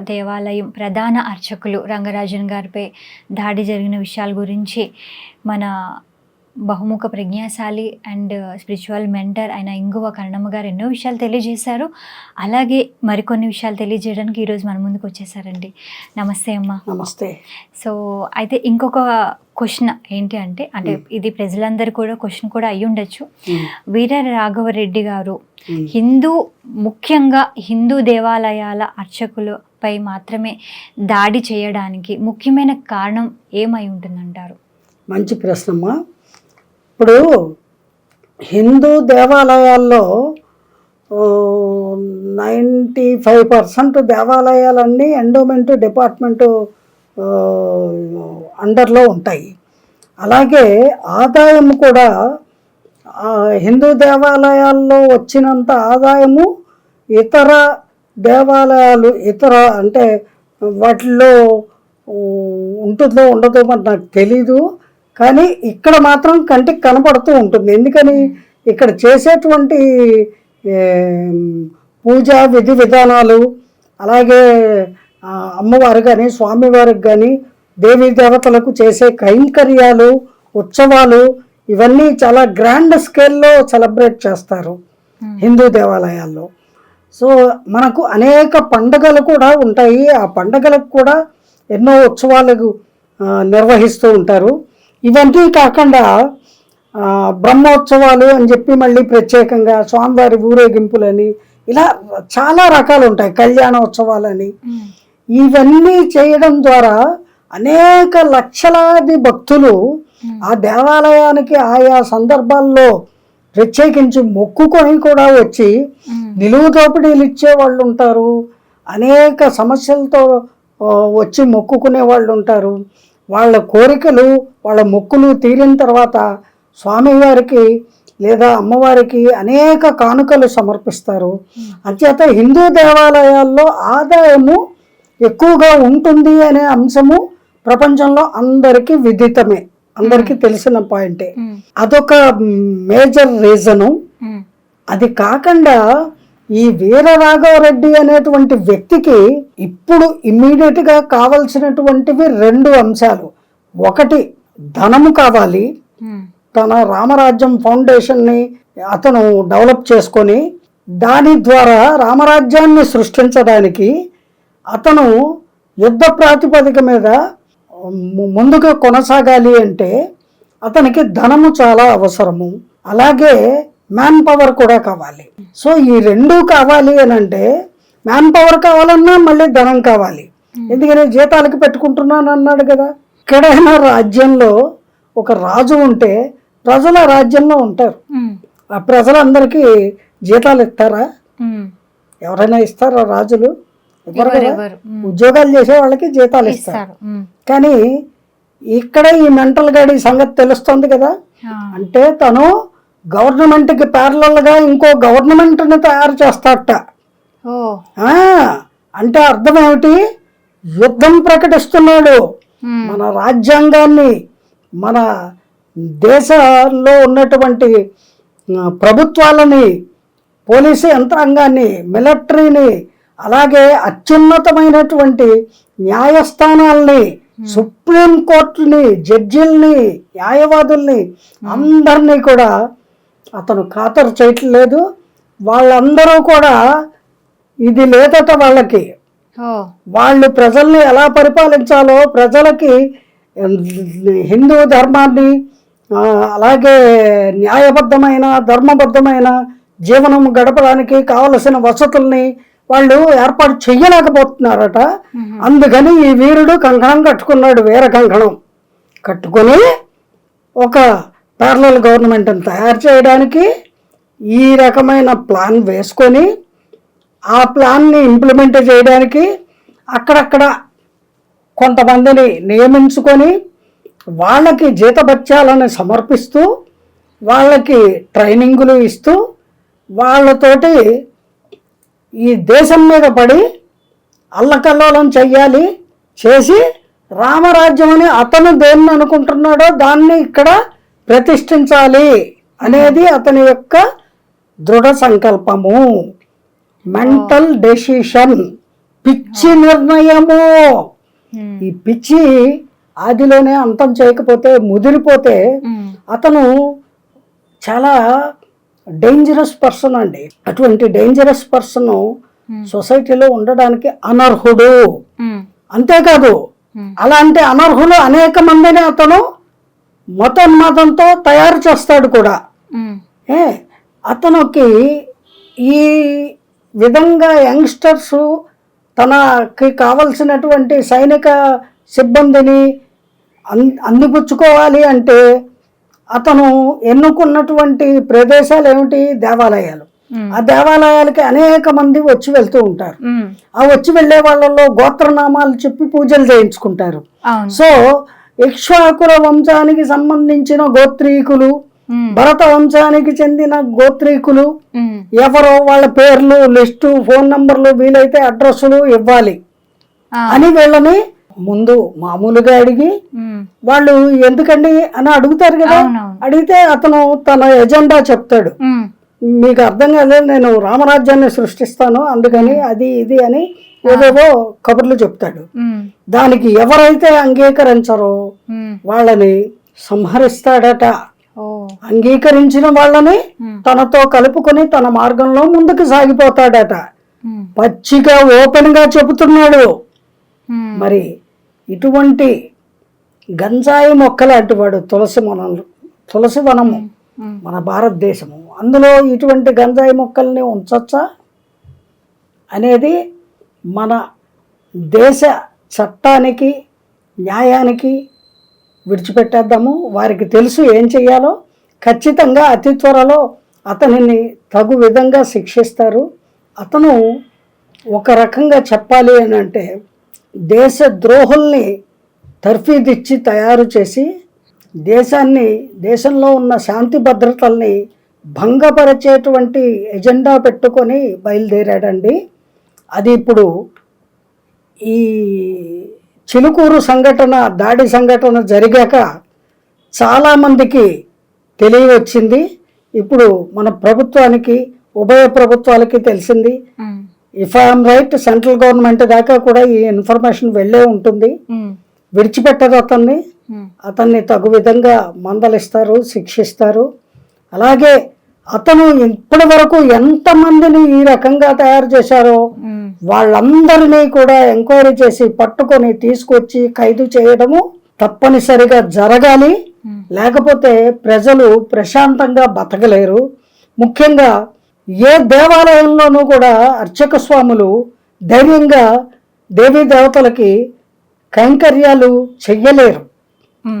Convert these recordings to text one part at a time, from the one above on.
దేవాలయం ప్రధాన అర్చకులు రంగరాజన్ గారిపై దాడి జరిగిన విషయాల గురించి మన బహుముఖ ప్రజ్ఞాశాలి అండ్ స్పిరిచువల్ మెంటర్ అయిన ఇంగువ కరణమ్మ గారు ఎన్నో విషయాలు తెలియజేశారు. అలాగే మరికొన్ని విషయాలు తెలియజేయడానికి ఈరోజు మన ముందుకు వచ్చేసారండి. నమస్తే అమ్మ. నమస్తే. సో అయితే ఇంకొక క్వశ్చన్ ఏంటి అంటే అంటే ఇది ప్రజలందరూ కూడా క్వశ్చన్ కూడా అయి ఉండొచ్చు. వీర రాఘవరెడ్డి గారు. హిందూ ముఖ్యంగా హిందూ దేవాలయాల అర్చకులపై మాత్రమే దాడి చేయడానికి ముఖ్యమైన కారణం ఏమై ఉంటుందంటారు? మంచి ప్రశ్నమ్మా. ఇప్పుడు హిందూ దేవాలయాల్లో నైంటీ ఫైవ్ పర్సెంట్ దేవాలయాలన్నీ ఎండోమెంట్ డిపార్ట్మెంటు అండర్లో ఉంటాయి. అలాగే ఆదాయం కూడా హిందూ దేవాలయాల్లో వచ్చినంత ఆదాయము ఇతర దేవాలయాలు ఇతర అంటే వాటిల్లో ఉంటుందో ఉండదో మరి నాకు తెలీదు. కానీ ఇక్కడ మాత్రం కంటికి కనపడుతూ ఉంటుంది. ఎందుకని? ఇక్కడ చేసేటువంటి పూజా విధి విధానాలు అలాగే అమ్మవారు కానీ స్వామివారికి కానీ దేవీ దేవతలకు చేసే కైంకర్యాలు ఉత్సవాలు ఇవన్నీ చాలా గ్రాండ్ స్కేల్లో సెలబ్రేట్ చేస్తారు హిందూ దేవాలయాల్లో. సో మనకు అనేక పండగలు కూడా ఉంటాయి. ఆ పండగలకు కూడా ఎన్నో ఉత్సవాలకు ఆ, నిర్వహిస్తూ ఉంటారు. ఇవన్నీ కాకుండా బ్రహ్మోత్సవాలు అని చెప్పి మళ్ళీ ప్రత్యేకంగా స్వామివారి ఊరేగింపులని ఇలా చాలా రకాలు ఉంటాయి కళ్యాణోత్సవాలని ఇవన్నీ చేయడం ద్వారా అనేక లక్షలాది భక్తులు ఆ దేవాలయానికి ఆయా సందర్భాల్లో ప్రత్యేకించి మొక్కుకొని కూడా వచ్చి నిలువు దోపిడీలు ఇచ్చే వాళ్ళు ఉంటారు అనేక సమస్యలతో వచ్చి మొక్కుకునే వాళ్ళు ఉంటారు వాళ్ళ కోరికలు వాళ్ళ మొక్కులు తీరిన తర్వాత స్వామివారికి లేదా అమ్మవారికి అనేక కానుకలు సమర్పిస్తారు. అంచేత హిందూ దేవాలయాల్లో ఆదాయము ఎక్కువగా ఉంటుంది అనే అంశము ప్రపంచంలో అందరికీ విదితమే. అందరికీ తెలిసిన పాయింటే. అదొక మేజర్ రీజను. అది కాకుండా ఈ వీర రాఘవరెడ్డి అనేటువంటి వ్యక్తికి ఇప్పుడు ఇమ్మీడియట్గా కావలసినటువంటివి రెండు అంశాలు. ఒకటి ధనము కావాలి. తన రామరాజ్యం ఫౌండేషన్ని అతను డెవలప్ చేసుకొని దాని ద్వారా రామరాజ్యాన్ని సృష్టించడానికి అతను యుద్ధ ప్రాతిపదిక మీద ము- ముందుకు కొనసాగాలి అంటే అతనికి ధనము చాలా అవసరము. అలాగే మ్యాన్ పవర్ కూడా కావాలి. సో ఈ రెండు కావాలి అని అంటే మ్యాన్ పవర్ కావాలన్నా మళ్ళీ ధనం కావాలి. ఎందుకని జీతాలకి పెట్టుకుంటున్నాను అన్నాడు కదా. ఎక్కడైనా రాజ్యంలో ఒక రాజు ఉంటే ప్రజల రాజ్యంలో ఉంటారు. ఆ ప్రజలందరికీ జీతాలు ఇస్తారా? ఎవరైనా ఇస్తారా రాజులు? ఉద్యోగాలు చేసే వాళ్ళకి జీతాలు ఇస్తారు. కానీ ఇక్కడ ఈ మెంటల్ గాడి సంగతి తెలుస్తుంది కదా. అంటే తను గవర్నమెంట్కి గా ఇంకో గవర్నమెంట్ని తయారు ఆ, అంటే అర్థం ఏమిటి? యుద్ధం ప్రకటిస్తున్నాడు. మన రాజ్యాంగాన్ని మన దేశంలో ఉన్నటువంటి ప్రభుత్వాలని పోలీసు యంత్రాంగాన్ని మిలిటరీని అలాగే అత్యున్నతమైనటువంటి న్యాయస్థానాల్ని సుప్రీం కోర్టుని జడ్జిల్ని న్యాయవాదుల్ని అందరినీ కూడా అతను ఖాతరు చేయట్లేదు. వాళ్ళందరూ కూడా ఇది లేదట వాళ్ళకి. వాళ్ళు ప్రజల్ని ఎలా పరిపాలించాలో ప్రజలకి హిందూ ధర్మాన్ని అలాగే న్యాయబద్ధమైన ధర్మబద్ధమైన జీవనం గడపడానికి కావలసిన వసతుల్ని వాళ్ళు ఏర్పాటు చెయ్యలేకపోతున్నారట. అందుకని ఈ వీరుడు కంకణం కట్టుకున్నాడు వీర కంకణం. కట్టుకొని ఒక ప్యారలల్ గవర్నమెంట్ని తయారు చేయడానికి ఈ రకమైన ప్లాన్ వేసుకొని ఆ ప్లాన్ని ఇంప్లిమెంట్ చేయడానికి అక్కడక్కడ కొంతమందిని నియమించుకొని వాళ్ళకి జీతభత్యాలను సమర్పిస్తూ వాళ్ళకి ట్రైనింగులు ఇస్తూ వాళ్ళతోటి ఈ దేశం మీద పడి అల్లకల్లోలం చెయ్యాలి చేసి రామరాజ్యం అని అతను దేన్ని అనుకుంటున్నాడో దాన్ని ఇక్కడ ప్రతిష్ఠించాలి అనేది అతని యొక్క దృఢ సంకల్పము. మెంటల్ డెసిషన్ పిచ్చి నిర్ణయము. ఉమ్, ఈ పిచ్చి ఆదిలోనే అంతం చేయకపోతే ముదిరిపోతే ఉమ్, అతను చాలా డేంజరస్ పర్సన్ అండి. అటువంటి డేంజరస్ పర్సన్ ఉమ్, సొసైటీలో ఉండడానికి అనర్హుడు. అంతేకాదు ఉమ్, అలాంటి అనర్హులు అనేక మందిని అతను మతోన్మాదంతో తయారు చేస్తాడు కూడా. ఏ అతనికి ఈ విధంగా యంగ్స్టర్స్ తనకి కావలసినటువంటి సైనిక సిబ్బందిని అన్ అందిపుచ్చుకోవాలి అంటే అతను ఎన్నుకున్నటువంటి ప్రదేశాలు ఏమిటి దేవాలయాలు ఆ దేవాలయాలకి అనేక మంది వచ్చి వెళ్తూ ఉంటారు. ఆ వచ్చి వెళ్ళే వాళ్ళలో గోత్రనామాలు చెప్పి పూజలు చేయించుకుంటారు. సో ఇక్ష్వాకుల వంశానికి సంబంధించిన గోత్రీకులు భరత వంశానికి చెందిన గోత్రీకులు ఎవరో వాళ్ళ పేర్లు లిస్టు ఫోన్ నంబర్లు వీలైతే అడ్రస్లు ఇవ్వాలి. అని వీళ్ళని ముందు మామూలుగా అడిగి వాళ్ళు ఎందుకండి అని అడుగుతారు కదా? అడిగితే అతను తన ఎజెండా చెప్తాడు. మీకు అర్థం కాలేదు నేను రామరాజ్యాన్ని సృష్టిస్తాను అందుకని అది ఇది అని ఏవేవో కబుర్లు చెప్తాడు. దానికి ఎవరైతే అంగీకరించరో వాళ్ళని సంహరిస్తాడట. అంగీకరించిన వాళ్ళని తనతో కలుపుకొని తన మార్గంలో ముందుకు సాగిపోతాడట. పచ్చిగా ఓపెన్గా చెబుతున్నాడు మరి ఇటువంటి గంజాయి మొక్కలాంటి వాడు తులసి వనం తులసి వనము మన భారతదేశము. అందులో ఇటువంటి గంజాయి మొక్కల్ని ఉంచచ్చా? అనేది మన దేశ చట్టానికి న్యాయానికి విడిచిపెట్టేద్దాము. వారికి తెలుసు ఏం చెయ్యాలో. ఖచ్చితంగా అతి త్వరలో అతనిని తగు విధంగా శిక్షిస్తారు. అతను ఒక రకంగా చెప్పాలి అని అంటే దేశ ద్రోహుల్ని తర్ఫీదిచ్చి తయారు చేసి దేశాన్ని దేశంలో ఉన్న శాంతి భద్రతల్ని భంగపరిచేటువంటి ఎజెండా పెట్టుకొని బయలుదేరాడండి. అది ఇప్పుడు ఈ చిలుకూరు సంఘటన దాడి సంఘటన జరిగాక చాలామందికి తెలియవచ్చింది. ఇప్పుడు మన ప్రభుత్వానికి ఉభయ ప్రభుత్వాలకి తెలిసింది. If I'm right central government దాకా కూడా ఈ ఇన్ఫర్మేషన్ వెళ్ళే ఉంటుంది. విడిచిపెట్టరు అతన్ని. అతన్ని తగు విధంగా మందలిస్తారు శిక్షిస్తారు. అలాగే అతను ఇప్పటి వరకు ఎంతమందిని ఈ రకంగా తయారు చేశారో వాళ్ళందరినీ కూడా ఎంక్వైరీ చేసి పట్టుకొని తీసుకొచ్చి ఖైదు చేయడము తప్పనిసరిగా జరగాలి. లేకపోతే ప్రజలు ప్రశాంతంగా బతకలేరు. ముఖ్యంగా ఏ దేవాలయంలోనూ కూడా అర్చక స్వాములు ధైర్యంగా దేవీ దేవతలకి కైంకర్యాలు చెయ్యలేరు.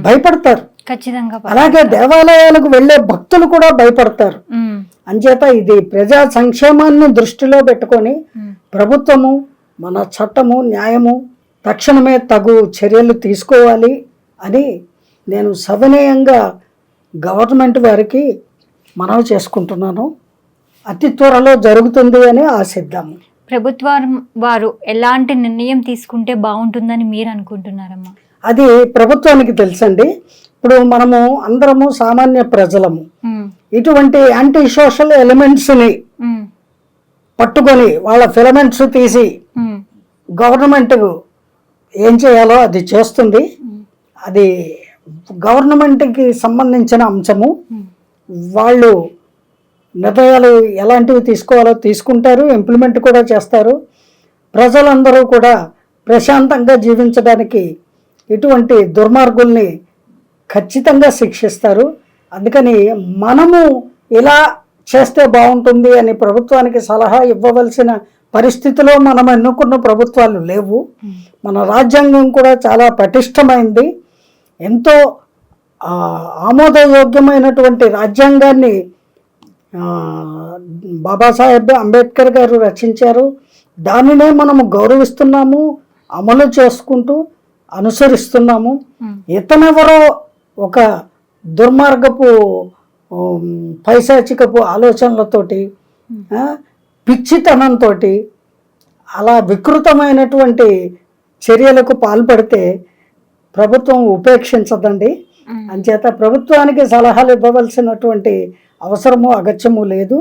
భయపడతారు. ఖచ్చితంగా అలాగే దేవాలయాలకు వెళ్ళే భక్తులు కూడా భయపడతారు. అంచేత ఇది ప్రజా సంక్షేమాన్ని దృష్టిలో పెట్టుకొని ప్రభుత్వము మన చట్టము న్యాయము తక్షణమే తగు చర్యలు తీసుకోవాలి అని నేను సవినయంగా గవర్నమెంట్ వారికి మనవి చేసుకుంటున్నాను. అతి త్వరలో జరుగుతుంది అని ఆశిద్దాము. ప్రభుత్వం వారు ఎలాంటి నిర్ణయం తీసుకుంటే బాగుంటుందని మీరు అనుకుంటున్నారమ్మా? అది ప్రభుత్వానికి తెలుసండి. ఇప్పుడు మనము అందరము సామాన్య ప్రజలము. ఇటువంటి యాంటీ సోషల్ ఎలిమెంట్స్ని పట్టుకొని వాళ్ళ ఫిలమెంట్స్ తీసి గవర్నమెంట్ ఏం చేయాలో అది చేస్తుంది. అది గవర్నమెంట్కి సంబంధించిన అంశము. వాళ్ళు నిర్ణయాలు ఎలాంటివి తీసుకోవాలో తీసుకుంటారు ఇంప్లిమెంట్ కూడా చేస్తారు. ప్రజలందరూ కూడా ప్రశాంతంగా జీవించడానికి ఇటువంటి దుర్మార్గుల్ని ఖచ్చితంగా శిక్షిస్తారు. అందుకని మనము ఇలా చేస్తే బాగుంటుంది అని ప్రభుత్వానికి సలహా ఇవ్వవలసిన పరిస్థితిలో మనం ఎన్నుకున్న ప్రభుత్వాలు లేవు. మన రాజ్యాంగం కూడా చాలా పటిష్టమైంది. ఎంతో ఆమోదయోగ్యమైనటువంటి రాజ్యాంగాన్ని బాబాసాహెబ్ అంబేద్కర్ గారు రచించారు. దానినే మనము గౌరవిస్తున్నాము అమలు చేసుకుంటూ అనుసరిస్తున్నాము. ఇతనెవరో ఒక దుర్మార్గపు పైశాచికపు ఆలోచనలతోటి పిచ్చితనంతో అలా వికృతమైనటువంటి చర్యలకు పాల్పడితే ప్రభుత్వం ఉపేక్షించదండి. అంచేత ప్రభుత్వానికి సలహాలు ఇవ్వవలసినటువంటి అవసరము అగత్యము లేదు